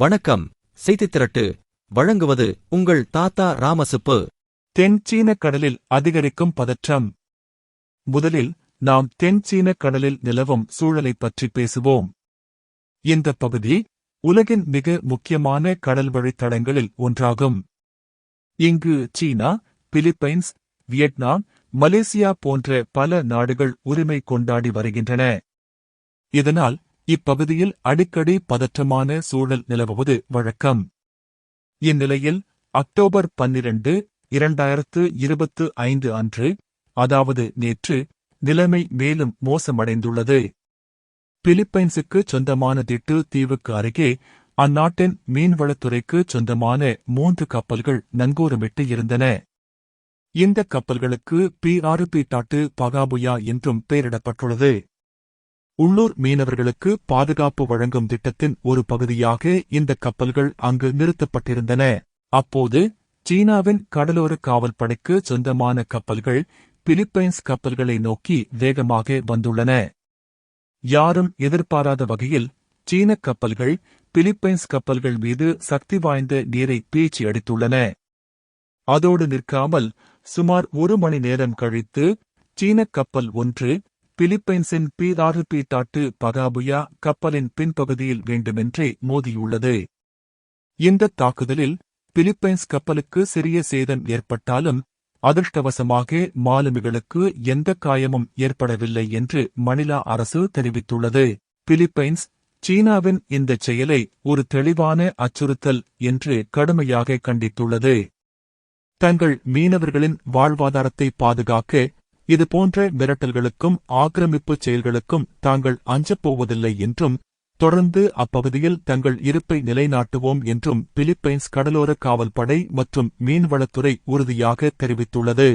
வணக்கம். செய்தித் திரட்டு. வழங்குவது உங்கள் தாத்தா ராமசுப்பு. தென் சீன கடலில் அதிகரிக்கும் பதற்றம். முதலில் நாம் தென் சீன கடலில் நிலவும் சூழலைப் பற்றி பேசுவோம். இந்த பகுதி உலகின் மிக முக்கியமான கடல் வழித்தடங்களில் ஒன்றாகும். இங்கு சீனா பிலிப்பைன்ஸ் வியட்நாம் மலேசியா போன்ற பல நாடுகள் உரிமை கொண்டாடி வருகின்றன. இதனால் இப்பகுதியில் அடிக்கடி பதற்றமான சூழல் நிலவுவது வழக்கம். இந்நிலையில் அக்டோபர் பன்னிரண்டு இரண்டாயிரத்து இருபத்து ஐந்து அன்று அதாவது நேற்று நிலைமை மேலும் மோசமடைந்துள்ளது. பிலிப்பைன்ஸுக்கு சொந்தமான திட்டு தீவுக்கு அருகே அந்நாட்டின் மீன்வளத்துறைக்கு சொந்தமான மூன்று கப்பல்கள் நங்கூரமிட்டு இருந்தன. இந்த கப்பல்களுக்கு B R P Datu Pagbuaya என்றும் பெயரிடப்பட்டுள்ளது. உள்ளூர் மீனவர்களுக்கு பாதுகாப்பு வழங்கும் திட்டத்தின் ஒரு பகுதியாக இந்த கப்பல்கள் அங்கு நிறுத்தப்பட்டிருந்தன. அப்போது சீனாவின் கடலோர காவல்படைக்கு சொந்தமான கப்பல்கள் பிலிப்பைன்ஸ் கப்பல்களை நோக்கி வேகமாக வந்துள்ளன. யாரும் எதிர்பாராத வகையில் சீன கப்பல்கள் பிலிப்பைன்ஸ் கப்பல்கள் மீது சக்தி வாய்ந்த நீரை பீச்சி அடித்துள்ளன. அதோடு நிற்காமல் சுமார் ஒரு மணி நேரம் கழித்து சீன கப்பல் ஒன்று பிலிப்பைன்ஸின் B R P Datu Pagbuaya கப்பலின் பின்பகுதியில் வேண்டுமென்றே மோதியுள்ளது. இந்த தாக்குதலில் பிலிப்பைன்ஸ் கப்பலுக்கு சிறிய சேதம் ஏற்பட்டாலும் அதிர்ஷ்டவசமாக மாலுமிகளுக்கு எந்த காயமும் ஏற்படவில்லை என்று மணிலா அரசு தெரிவித்துள்ளது. பிலிப்பைன்ஸ் சீனாவின் இந்த செயலை ஒரு தெளிவான அச்சுறுத்தல் என்று கடுமையாக கண்டித்துள்ளது. தங்கள் மீனவர்களின் வாழ்வாதாரத்தை பாதுகாக்க இதுபோன்ற மிரட்டல்களுக்கும் ஆக்கிரமிப்புச் செயல்களுக்கும் தாங்கள் அஞ்சப்போவதில்லை என்றும் தொடர்ந்து அப்பகுதியில் தங்கள் இருப்பை நிலைநாட்டுவோம் என்றும் பிலிப்பைன்ஸ் கடலோர காவல்படை மற்றும் மீன்வளத்துறை உறுதியாக தெரிவித்துள்ளது.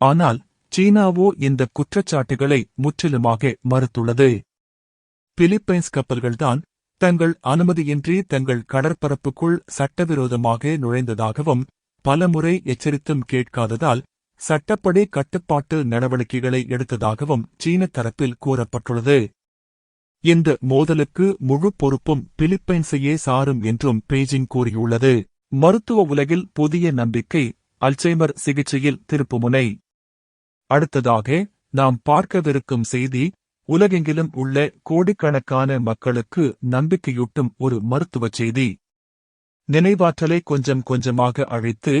ஆனால் சீனாவோ இந்த குற்றச்சாட்டுகளை முற்றிலுமாக மறுத்துள்ளது. பிலிப்பைன்ஸ் கப்பல்கள்தான் தங்கள் அனுமதியின்றி தங்கள் கடற்பரப்புக்குள் சட்டவிரோதமாக நுழைந்ததாகவும் பலமுறை எச்சரித்தும் கேட்காததால் சட்டப்படி கட்டுப்பாட்டு நடவடிக்கைகளை எடுத்ததாகவும் சீன தரப்பில் கூறப்பட்டுள்ளது. இந்த மோதலுக்கு முழு பொறுப்பும் பிலிப்பைன்ஸையே சாரும் என்றும் பெய்ஜிங் கூறியுள்ளது. மருத்துவ உலகில் புதிய நம்பிக்கை அல்சைமர் சிகிச்சையில் திருப்புமுனை. அடுத்ததாக நாம் பார்க்கவிருக்கும் செய்தி உலகெங்கிலும் உள்ள கோடிக்கணக்கான மக்களுக்கு நம்பிக்கையூட்டும் ஒரு மருத்துவச் செய்தி. நினைவாற்றலை கொஞ்சம் கொஞ்சமாக அழித்து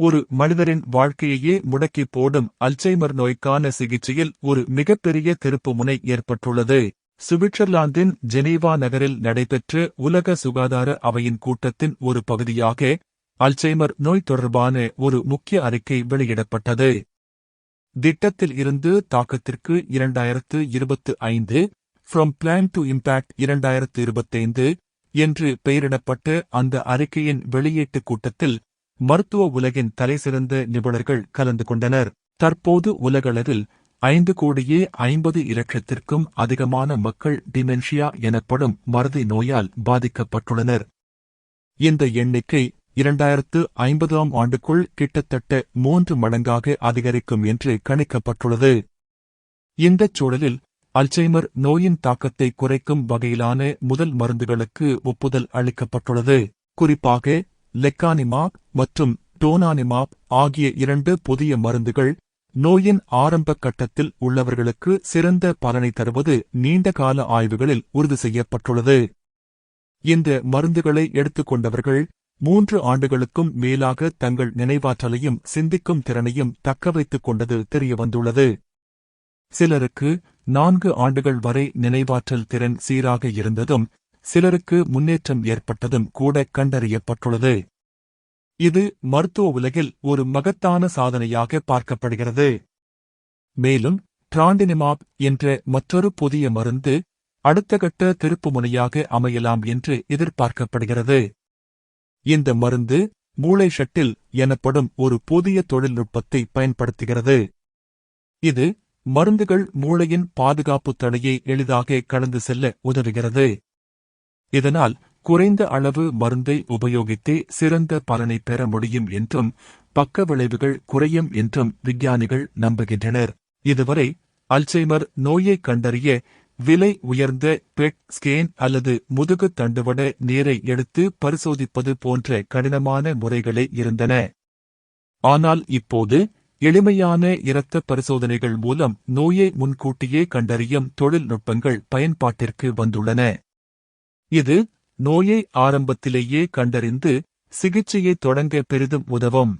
ஒரு மனிதரின் வாழ்க்கையையே முடக்கி போடும் அல்சைமர் நோய்க்கான சிகிச்சையில் ஒரு மிகப்பெரிய திருப்புமுனை ஏற்பட்டுள்ளது. சுவிட்சர்லாந்தின் ஜெனீவா நகரில் நடைபெற்ற உலக சுகாதார அவையின் கூட்டத்தின் ஒரு பகுதியாக அல்சைமர் நோய் தொடர்பான ஒரு முக்கிய அறிக்கை வெளியிடப்பட்டது. திட்டத்தில் இருந்து தாக்கத்திற்கு இரண்டாயிரத்து இருபத்து ஐந்து ஃப்ரம் பிளான் டு இம்பாக்ட் இரண்டாயிரத்து இருபத்தைந்து என்று பெயரிடப்பட்ட அந்த அறிக்கையின் வெளியீட்டுக் கூட்டத்தில் மருத்துவ உலகின் தலைசிறந்த நிபுணர்கள் கலந்து கொண்டனர். தற்போது உலகளவில் ஐந்து கோடியே ஐம்பது இலட்சத்திற்கும் அதிகமான மக்கள் டிமென்ஷியா எனப்படும் மறதி நோயால் பாதிக்கப்பட்டுள்ளனர். இந்த எண்ணிக்கை இரண்டாயிரத்து ஐம்பதாம் ஆண்டுக்குள் கிட்டத்தட்ட மூன்று மடங்காக அதிகரிக்கும் என்று கணிக்கப்பட்டுள்ளது. இந்தச் சூழலில் அல்சைமர் நோயின் தாக்கத்தை குறைக்கும் வகையிலான முதல் மருந்துகளுக்கு ஒப்புதல் அளிக்கப்பட்டுள்ளது. குறிப்பாக லெக்கானிமாப் மற்றும் டோனானிமாப் ஆகிய இரண்டு புதிய மருந்துகள் நோயின் ஆரம்ப கட்டத்தில் உள்ளவர்களுக்கு சிறந்த பலனை தருவது நீண்டகால ஆய்வுகளில் உறுதி செய்யப்பட்டுள்ளது. இந்த மருந்துகளை எடுத்துக்கொண்டவர்கள் மூன்று ஆண்டுகளுக்கும் மேலாக தங்கள் நினைவாற்றலையும் சிந்திக்கும் திறனையும் தக்கவைத்துக் கொண்டது தெரியவந்துள்ளது சிலருக்கு நான்கு ஆண்டுகள் வரை நினைவாற்றல் திறன் சீராக இருந்ததும் சிலருக்கு முன்னேற்றம் ஏற்பட்டதும் கூட கண்டறியப்பட்டுள்ளது. இது மருத்துவ உலகில் ஒரு மகத்தான சாதனையாக பார்க்கப்படுகிறது. மேலும் டிராண்டினிமாப் என்ற மற்றொரு புதிய மருந்து அடுத்த கட்ட திருப்புமுனையாக அமையலாம் என்று எதிர்பார்க்கப்படுகிறது. இந்த மருந்து மூளை ஷட்டில் எனப்படும் ஒரு புதிய தொழில்நுட்பத்தை பயன்படுத்துகிறது. இது மருந்துகள் மூளையின் பாதுகாப்பு தடையை எளிதாக கடந்து செல்ல உதவுகிறது. இதனால் குறைந்த அளவு மருந்தை உபயோகித்தே சிறந்த பலனை பெற முடியும் என்றும் பக்க விளைவுகள் குறையும் என்றும் விஞ்ஞானிகள் நம்புகின்றனர். இதுவரை அல்சைமர் நோயை கண்டறிய விலை உயர்ந்த பெட் ஸ்கேன் அல்லது முதுகு தண்டுவட நீரை எடுத்து பரிசோதிப்பது போன்ற கடினமான முறைகளே இருந்தன. ஆனால் இப்போது எளிமையான இரத்த பரிசோதனைகள் மூலம் நோயை முன்கூட்டியே கண்டறியும் தொழில்நுட்பங்கள் பயன்பாட்டிற்கு வந்துள்ளன. இது நோயை ஆரம்பத்திலேயே கண்டறிந்து சிகிச்சையை தொடங்க பெரிதும் உதவும்.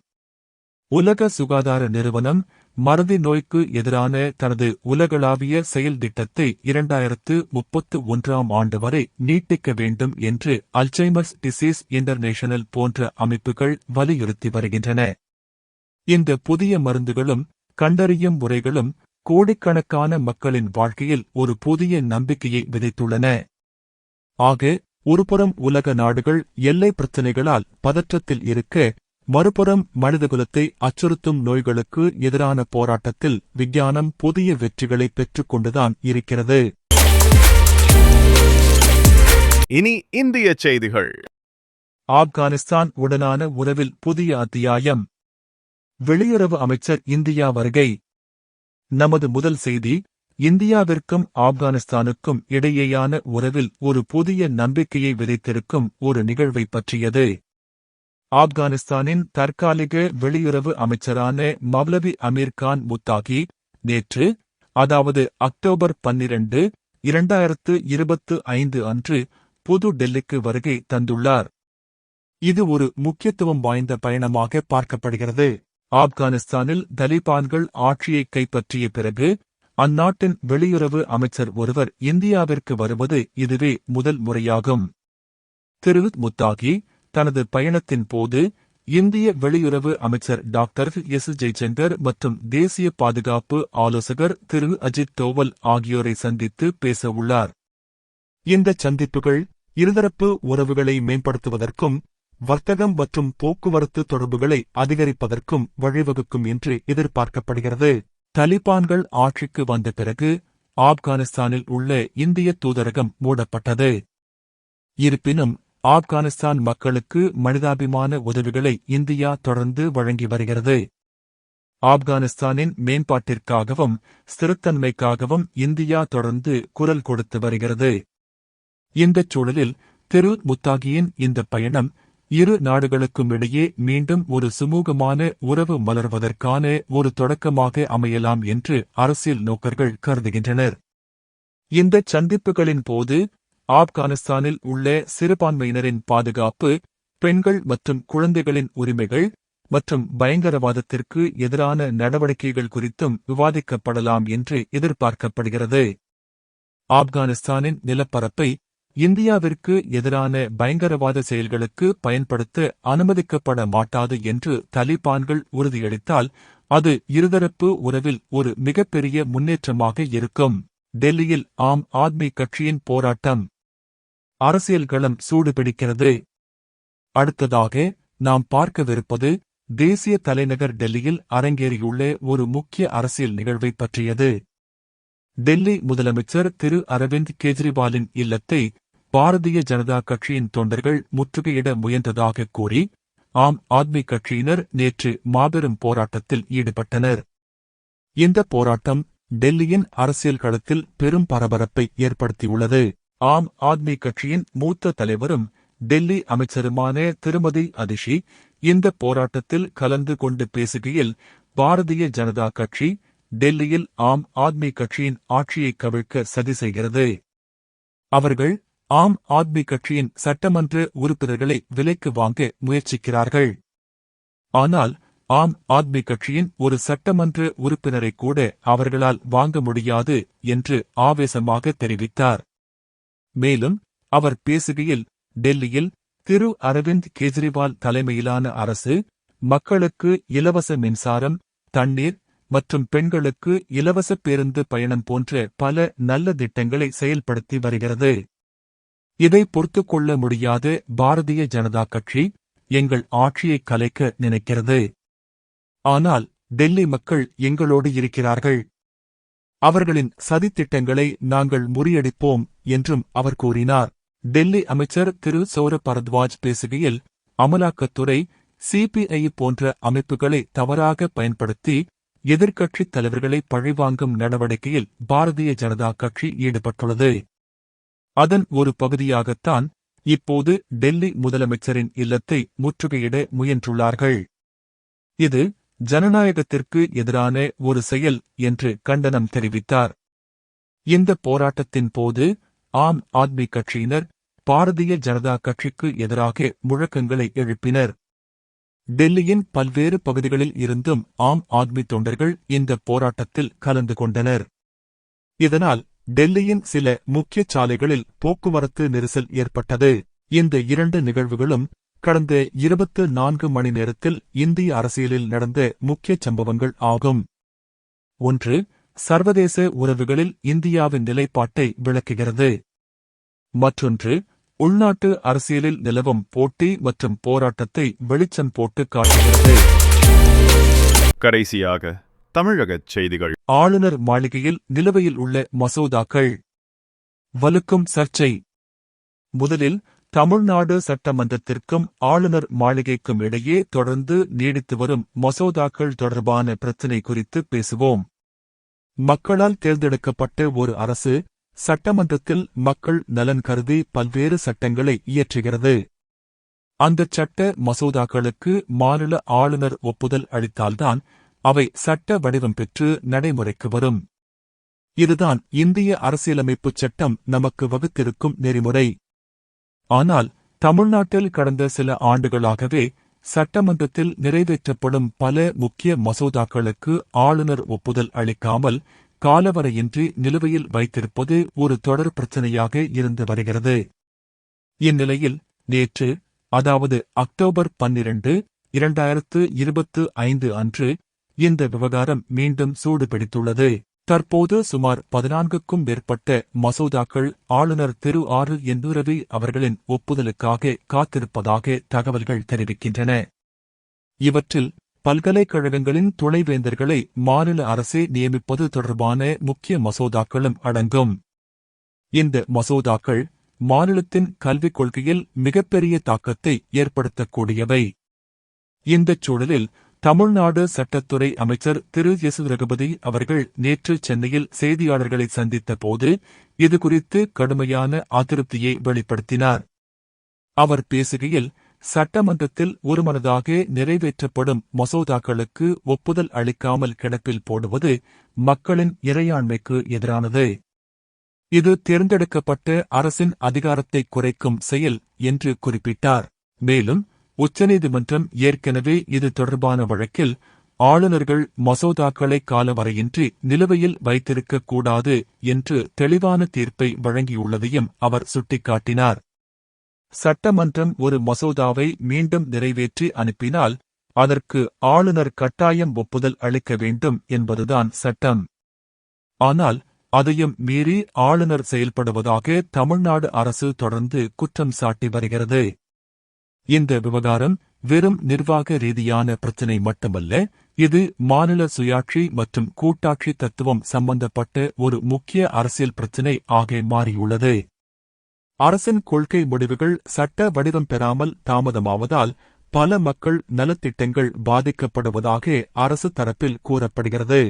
உலக சுகாதார நிறுவனம் மறதி நோய்க்கு எதிரான தனது உலகளாவிய செயல் திட்டத்தை இரண்டாயிரத்து முப்பத்து ஒன்றாம் ஆண்டு வரை நீட்டிக்க வேண்டும் என்று அல்சைமர்ஸ் டிசீஸ் இன்டர்நேஷனல் போன்ற அமைப்புகள் வலியுறுத்தி வருகின்றன. இந்த புதிய மருந்துகளும் கண்டறியும் முறைகளும் கோடிக்கணக்கான மக்களின் வாழ்க்கையில் ஒரு புதிய நம்பிக்கையை விதைத்துள்ளன. ஆக ஒருபுறம் உலக நாடுகள் எல்லை பிரச்சினைகளால் பதற்றத்தில் இருக்க மறுபுறம் மனிதகுலத்தை அச்சுறுத்தும் நோய்களுக்கு எதிரான போராட்டத்தில் விஞ்ஞானம் புதிய வெற்றிகளை பெற்றுக் கொண்டுதான் இருக்கிறது. இனி இந்திய செய்திகள். ஆப்கானிஸ்தான் உடனான உறவில் புதிய அத்தியாயம். வெளியுறவு அமைச்சர் இந்தியா வருகை. நமது முதல் செய்தி இந்தியாவிற்கும் ஆப்கானிஸ்தானுக்கும் இடையேயான உறவில் ஒரு புதிய நம்பிக்கையை விதைத்திருக்கும் ஒரு நிகழ்வை பற்றியது. ஆப்கானிஸ்தானின் தற்காலிக வெளியுறவு அமைச்சரான மவ்லவி அமீர் கான் முத்தாகி நேற்று அதாவது அக்டோபர் பன்னிரண்டு இரண்டாயிரத்து இருபத்து ஐந்து அன்று புது டெல்லிக்கு வருகை தந்துள்ளார். இது ஒரு முக்கியத்துவம் வாய்ந்த பயணமாக பார்க்கப்படுகிறது. ஆப்கானிஸ்தானில் தலிபான்கள் ஆட்சியை கைப்பற்றிய பிறகு அந்நாட்டின் வெளியுறவு அமைச்சர் ஒருவர் இந்தியாவிற்கு வருவது இதுவே முதல் முறையாகும். திரு முத்தாகி தனது பயணத்தின் போது இந்திய வெளியுறவு அமைச்சர் டாக்டர் எஸ். ஜெய்சங்கர் மற்றும் தேசிய பாதுகாப்பு ஆலோசகர் திரு அஜித் தோவல் ஆகியோரை சந்தித்து பேசவுள்ளார். இந்த சந்திப்புகள் இருதரப்பு உறவுகளை மேம்படுத்துவதற்கும் வர்த்தகம் மற்றும் போக்குவரத்து தொடர்புகளை அதிகரிப்பதற்கும் வழிவகுக்கும் என்று எதிர்பார்க்கப்படுகிறது. தலிபான்கள் ஆட்சிக்கு வந்த பிறகு ஆப்கானிஸ்தானில் உள்ள இந்திய தூதரகம் மூடப்பட்டது. இருப்பினும் ஆப்கானிஸ்தான் மக்களுக்கு மனிதாபிமான உதவிகளை இந்தியா தொடர்ந்து வழங்கி வருகிறது. ஆப்கானிஸ்தானின் மேம்பாட்டிற்காகவும் ஸ்திரத்தன்மைக்காகவும் இந்தியா தொடர்ந்து குரல் கொடுத்து வருகிறது. இந்தச் சூழலில் திரு முத்தாகியின் இந்த பயணம் இரு நாடுகளுக்கும் இடையே மீண்டும் ஒரு சுமூகமான உறவு மலர்வதற்கான ஒரு தொடக்கமாக அமையலாம் என்று அரசியல் நோக்கர்கள் கருதுகின்றனர். இந்த சந்திப்புகளின் போது ஆப்கானிஸ்தானில் உள்ள சிறுபான்மையினரின் பாதுகாப்பு பெண்கள் மற்றும் குழந்தைகளின் உரிமைகள் மற்றும் பயங்கரவாதத்திற்கு எதிரான நடவடிக்கைகள் குறித்தும் விவாதிக்கப்படலாம் என்று எதிர்பார்க்கப்படுகிறது. ஆப்கானிஸ்தானின் நிலப்பரப்பை இந்தியாவிற்கு எதிரான பயங்கரவாத செயல்களுக்கு பயன்படுத்த அனுமதிக்கப்பட மாட்டாது என்று தலிபான்கள் உறுதியளித்தால் அது இருதரப்பு உறவில் ஒரு மிகப்பெரிய முன்னேற்றமாக இருக்கும். டெல்லியில் ஆம் ஆத்மி கட்சியின் போராட்டம் அரசியல் களம் சூடுபிடிக்கிறது. அடுத்ததாக நாம் பார்க்கவிருப்பது தேசிய தலைநகர் டெல்லியில் அரங்கேறியுள்ள ஒரு முக்கிய அரசியல் நிகழ்வை பற்றியது. டெல்லி முதலமைச்சர் திரு அரவிந்த் கெஜ்ரிவாலின் இல்லத்தை பாரதிய ஜனதா கட்சியின் தொண்டர்கள் முற்றுகையிட முயன்றதாக கூறி ஆம் ஆத்மி கட்சியினர் நேற்று மாபெரும் போராட்டத்தில் ஈடுபட்டனர். இந்த போராட்டம் டெல்லியின் அரசியல் களத்தில் பெரும் பரபரப்பை ஏற்படுத்தியுள்ளது. ஆம் ஆத்மி கட்சியின் மூத்த தலைவரும் டெல்லி அமைச்சருமான திருமதி அதிஷி இந்த போராட்டத்தில் கலந்து கொண்டு பேசுகையில் பாரதிய ஜனதா கட்சி டெல்லியில் ஆம் ஆத்மி கட்சியின் ஆட்சியை கவிழ்க்க சதி செய்கிறது. அவர்கள் ஆம் ஆத்மி கட்சியின் சட்டமன்ற உறுப்பினர்களை விலைக்கு வாங்க முயற்சிக்கிறார்கள். ஆனால் ஆம் ஆத்மி கட்சியின் ஒரு சட்டமன்ற உறுப்பினரை கூட அவர்களால் வாங்க முடியாது என்று ஆவேசமாக தெரிவித்தார். மேலும் அவர் பேசுகையில் டெல்லியில் திரு அரவிந்த் கெஜ்ரிவால் தலைமையிலான அரசு மக்களுக்கு இலவச மின்சாரம் தண்ணீர் மற்றும் பெண்களுக்கு இலவச பேருந்து பயணம் போன்ற பல நல்ல திட்டங்களை செயல்படுத்தி வருகிறது. இதை பொறுத்துக் கொள்ள முடியாத பாரதிய ஜனதா கட்சி எங்கள் ஆட்சியை கலைக்க நினைக்கிறது. ஆனால் டெல்லி மக்கள் எங்களோடு இருக்கிறார்கள். அவர்களின் சதித்திட்டங்களை நாங்கள் முறியடிப்போம் என்றும் அவர் கூறினார். டெல்லி அமைச்சர் திரு. சௌர பரத்வாஜ் பேசுகையில் அமலாக்கத்துறை சிபிஐ போன்ற அமைப்புகளை தவறாக பயன்படுத்தி எதிர்க்கட்சித் தலைவர்களை பழிவாங்கும் நடவடிக்கையில் பாரதிய ஜனதா கட்சி ஈடுபட்டுள்ளது. அதன் ஒரு பகுதியாகத்தான் இப்போது டெல்லி முதலமைச்சரின் இல்லத்தை முற்றுகையிட முயன்றுள்ளார்கள். இது ஜனநாயகத்திற்கு எதிரான ஒரு செயல் என்று கண்டனம் தெரிவித்தார். இந்த போராட்டத்தின் போது ஆம் ஆத்மி கட்சியினர் பாரதிய ஜனதா கட்சிக்கு எதிராக முழக்கங்களை எழுப்பினர். டெல்லியின் பல்வேறு பகுதிகளில் இருந்தும் ஆம் ஆத்மி தொண்டர்கள் இந்த போராட்டத்தில் கலந்து கொண்டனர். இதனால் டெல்லியின் சில முக்கிய சாலைகளில் போக்குவரத்து நெரிசல் ஏற்பட்டது. இந்த இரண்டு நிகழ்வுகளும் கடந்த இருபத்து நான்கு மணி நேரத்தில் இந்திய அரசியலில் நடந்த முக்கிய சம்பவங்கள் ஆகும். ஒன்று சர்வதேச உறவுகளில் இந்தியாவின் நிலைப்பாட்டை விளக்குகிறது. மற்றொன்று உள்நாட்டு அரசியலில் நிலவும் போட்டி மற்றும் போராட்டத்தை வெளிச்சம் போட்டு காட்டுகிறது. கடைசியாக தமிழகச் செய்திகள். ஆளுநர் மாளிகையில் நிலுவையில் உள்ள மசோதாக்கள். வலுக்கும் சர்ச்சை. முதலில் தமிழ்நாடு சட்டமன்றத்திற்கும் ஆளுநர் மாளிகைக்கும் இடையே தொடர்ந்து நீடித்து வரும் மசோதாக்கள் தொடர்பான பிரச்சினை குறித்து பேசுவோம். மக்களால் தேர்ந்தெடுக்கப்பட்ட ஒரு அரசு சட்டமன்றத்தில் மக்கள் நலன் கருதி பல்வேறு சட்டங்களை இயற்றுகிறது. அந்தச் சட்ட மசோதாக்களுக்கு மாநில ஆளுநர் ஒப்புதல் அளித்தால்தான் அவை சட்ட வடிவம் பெற்று நடைமுறைக்கு வரும். இதுதான் இந்திய அரசியலமைப்புச் சட்டம் நமக்கு வகுத்திருக்கும் நெறிமுறை. ஆனால் தமிழ்நாட்டில் கடந்த சில ஆண்டுகளாகவே சட்டமன்றத்தில் நிறைவேற்றப்படும் பல முக்கிய மசோதாக்களுக்கு ஆளுநர் ஒப்புதல் அளிக்காமல் காலவரையின்றி நிலுவையில் வைத்திருப்பது ஒரு தொடர் பிரச்சினையாக இருந்து வருகிறது. இந்நிலையில் நேற்று அதாவது அக்டோபர் பன்னிரண்டு இரண்டாயிரத்து இருபத்து ஐந்து அன்று இந்த விவகாரம் மீண்டும் சூடுபிடித்துள்ளது. தற்போது சுமார் பதினான்குக்கும் மேற்பட்ட மசோதாக்கள் ஆளுநர் திரு ஆறு எந்தூரவி அவர்களின் ஒப்புதலுக்காக காத்திருப்பதாக தகவல்கள் தெரிவிக்கின்றன. இவற்றில் பல்கலைக்கழகங்களின் துணைவேந்தர்களை மாநில அரசே நியமிப்பது தொடர்பான முக்கிய மசோதாக்களும் அடங்கும். இந்த மசோதாக்கள் மாநிலத்தின் கல்விக் கொள்கையில் மிகப்பெரிய தாக்கத்தை ஏற்படுத்தக்கூடியவை. இந்தச் சூழலில் தமிழ்நாடு சட்டத்துறை அமைச்சர் திரு. எஸ் ரகுபதி அவர்கள் நேற்று சென்னையில் செய்தியாளர்களை சந்தித்த போது இதுகுறித்து கடுமையான அதிருப்தியை வெளிப்படுத்தினார். அவர் பேசுகையில் சட்டமன்றத்தில் ஒருமனதாக நிறைவேற்றப்படும் மசோதாக்களுக்கு ஒப்புதல் அளிக்காமல் கிடப்பில் போடுவது மக்களின் இறையாண்மைக்கு எதிரானது. இது தேர்ந்தெடுக்கப்பட்ட அரசின் அதிகாரத்தை குறைக்கும் செயல் என்று குறிப்பிட்டார். மேலும் உச்சநீதிமன்றம் ஏற்கனவே இது தொடர்பான வழக்கில் ஆளுநர்கள் மசோதாக்களை காலவரையின்றி நிலுவையில் வைத்திருக்கக் கூடாது என்று தெளிவான தீர்ப்பை வழங்கியுள்ளதையும் அவர் சுட்டிக்காட்டினார். சட்டமன்றம் ஒரு மசோதாவை மீண்டும் நிறைவேற்றி அனுப்பினால் அதற்கு ஆளுநர் கட்டாயம் ஒப்புதல் அளிக்க வேண்டும் என்பதுதான் சட்டம். ஆனால் அதையும் மீறி ஆளுநர் செயல்படுவதாக தமிழ்நாடு அரசு தொடர்ந்து குற்றம் சாட்டி வருகிறது. இந்த விவகாரம் வெறும் நிர்வாக ரீதியான பிரச்சினை மட்டுமல்ல இது மாநில சுயாட்சி மற்றும் கூட்டாட்சி தத்துவம் சம்பந்தப்பட்ட ஒரு முக்கிய அரசியல் பிரச்சினை ஆக மாறியுள்ளது. அரசின் கொள்கை முடிவுகள் சட்ட வடிவம் பெறாமல் தாமதமாவதால் பல மக்கள் நலத்திட்டங்கள் பாதிக்கப்படுவதாக அரசு தரப்பில் கூறப்படுகிறது.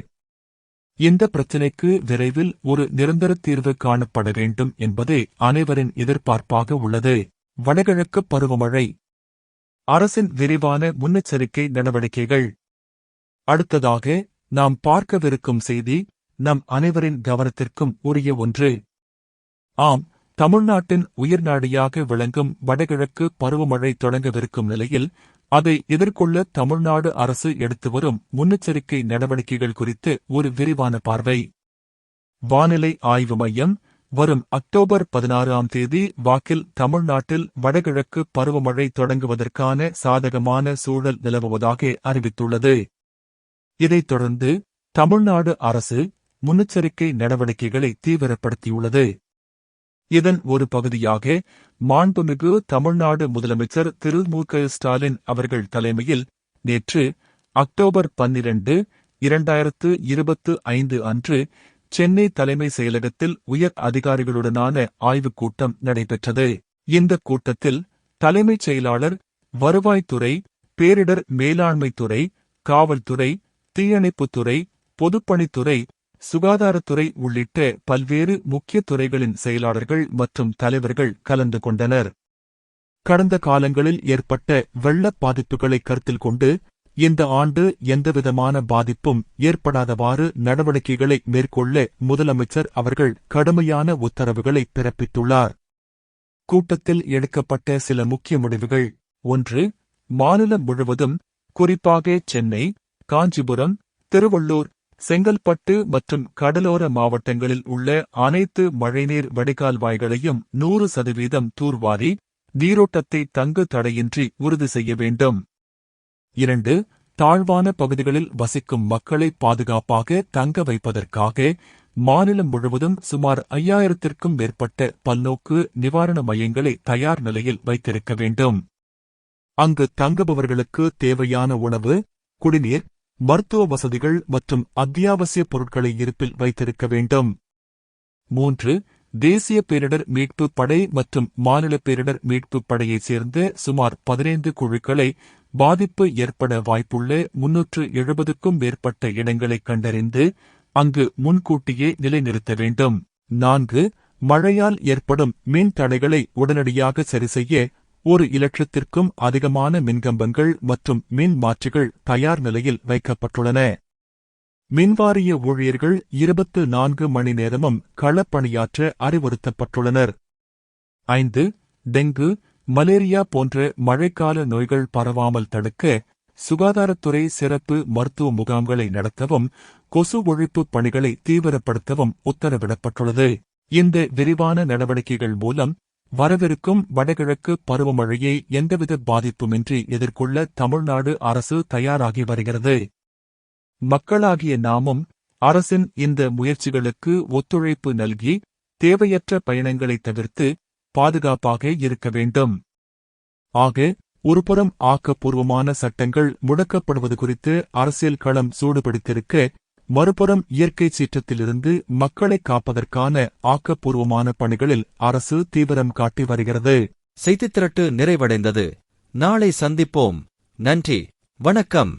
இந்த பிரச்சினைக்கு விரைவில் ஒரு நிரந்தர தீர்வு காணப்பட வேண்டும் என்பதே அனைவரின் எதிர்பார்ப்பாக உள்ளது. வடகிழக்கு பருவமழை அரசின் விரிவான முன்னெச்சரிக்கை நடவடிக்கைகள். அடுத்ததாக நாம் பார்க்கவிருக்கும் செய்தி நம் அனைவரின் கவனத்திற்கும் உரிய ஒன்று. ஆம் தமிழ்நாட்டின் உயிர்நாடியாக விளங்கும் வடகிழக்கு பருவமழை தொடங்கவிருக்கும் நிலையில் அதை எதிர்கொள்ள தமிழ்நாடு அரசு எடுத்து வரும் முன்னெச்சரிக்கை நடவடிக்கைகள் குறித்து ஒரு விரிவான பார்வை. வானிலை ஆய்வு மையம் வரும் அக்டோபர் பதினாறாம் தேதி வாக்கில் தமிழ்நாட்டில் வடகிழக்கு பருவமழை தொடங்குவதற்கான சாதகமான சூழல் நிலவுவதாக அறிவித்துள்ளது. இதைத் தொடர்ந்து தமிழ்நாடு அரசு முன்னெச்சரிக்கை நடவடிக்கைகளை தீவிரப்படுத்தியுள்ளது. இதன் ஒரு பகுதியாக மாண்புமிகு தமிழ்நாடு முதலமைச்சர் திரு மு க ஸ்டாலின் அவர்கள் தலைமையில் நேற்று அக்டோபர் பன்னிரண்டு இரண்டாயிரத்து இருபத்து ஐந்து அன்று சென்னை தலைமை செயலகத்தில் உயர் அதிகாரிகளுடனான ஆய்வுக் கூட்டம் நடைபெற்றது. இந்த கூட்டத்தில் தலைமைச் செயலாளர் வருவாய்த்துறை பேரிடர் மேலாண்மைத்துறை காவல்துறை தீயணைப்புத்துறை பொதுப்பணித்துறை சுகாதாரத்துறை உள்ளிட்ட பல்வேறு முக்கிய துறைகளின் செயலாளர்கள் மற்றும் தலைவர்கள் கலந்து கொண்டனர். கடந்த காலங்களில் ஏற்பட்ட வெள்ளப் பாதிப்புகளை கருத்தில் கொண்டு இந்த ஆண்டு எந்தவிதமான பாதிப்பும் ஏற்படாதவாறு நடவடிக்கைகளை மேற்கொள்ள முதலமைச்சர் அவர்கள் கடுமையான உத்தரவுகளை பிறப்பித்துள்ளார். கூட்டத்தில் எடுக்கப்பட்ட சில முக்கிய முடிவுகள். ஒன்று மாநிலம் முழுவதும் குறிப்பாக சென்னை காஞ்சிபுரம் திருவள்ளூர் செங்கல்பட்டு மற்றும் கடலோர மாவட்டங்களில் உள்ள அனைத்து மழைநீர் வடிகால்வாய்களையும் நூறு சதவீதம் தூர்வாரி நீரோட்டத்தை தங்கு தடையின்றி உறுதி செய்ய வேண்டும். இரண்டு தாழ்வான பகுதிகளில் வசிக்கும் மக்களை பாதுகாப்பாக தங்க வைப்பதற்காக மாநிலம் முழுவதும் சுமார் ஐயாயிரத்திற்கும் மேற்பட்ட பல்நோக்கு நிவாரண மையங்களை தயார் நிலையில் வைத்திருக்க வேண்டும். அங்கு தங்குபவர்களுக்கு தேவையான உணவு குடிநீர் மருத்துவ வசதிகள் மற்றும் அத்தியாவசிய பொருட்களை இருப்பில் வைத்திருக்க வேண்டும். மூன்று தேசிய பேரிடர் மீட்பு படை மற்றும் மாநில பேரிடர் மீட்பு படையைச் சேர்ந்த சுமார் பதினைந்து குழுக்களை பாதிப்பு ஏற்பட வாய்ப்புள்ள முன்னூற்று எழுபதுக்கும் மேற்பட்ட இடங்களை கண்டறிந்து அங்கு முன்கூட்டியே நிலைநிறுத்த வேண்டும். நான்கு மழையால் ஏற்படும் மின் தடைகளை உடனடியாக சரிசெய்ய ஒரு இலட்சத்திற்கும் அதிகமான மின்கம்பங்கள் மற்றும் மின் மாற்றிகள் தயார் நிலையில் வைக்கப்பட்டுள்ளன. மின்வாரிய ஊழியர்கள் இருபத்து நான்கு மணி நேரமும் களப்பணியாற்ற அறிவுறுத்தப்பட்டுள்ளனர். ஐந்து டெங்கு மலேரியா போன்ற மழைக்கால நோய்கள் பரவாமல் தடுக்க சுகாதாரத்துறை சிறப்பு மருத்துவ முகாம்களை நடத்தவும் கொசு ஒழிப்பு பணிகளை தீவிரப்படுத்தவும் உத்தரவிடப்பட்டுள்ளது. இந்த விரிவான நடவடிக்கைகள் மூலம் வரவிருக்கும் வடகிழக்கு பருவமழையை எந்தவித பாதிப்புமின்றி எதிர்கொள்ள தமிழ்நாடு அரசு தயாராகி வருகிறது. மக்களாகிய நாமும் அரசின் இந்த முயற்சிகளுக்கு ஒத்துழைப்பு நல்கி தேவையற்ற பயணங்களை தவிர்த்து பாதுகாப்பாக இருக்க வேண்டும். ஆக ஒருபுறம் ஆக்கப்பூர்வமான சட்டங்கள் முடக்கப்படுவது குறித்து அரசியல் களம் சூடுபிடித்திருக்க மறுபுறம் இயற்கை சீற்றத்திலிருந்து மக்களை காப்பதற்கான ஆக்கப்பூர்வமான பணிகளில் அரசு தீவிரம் காட்டி வருகிறது. செய்தித்திரட்டு நிறைவடைந்தது. நாளை சந்திப்போம். நன்றி. வணக்கம்.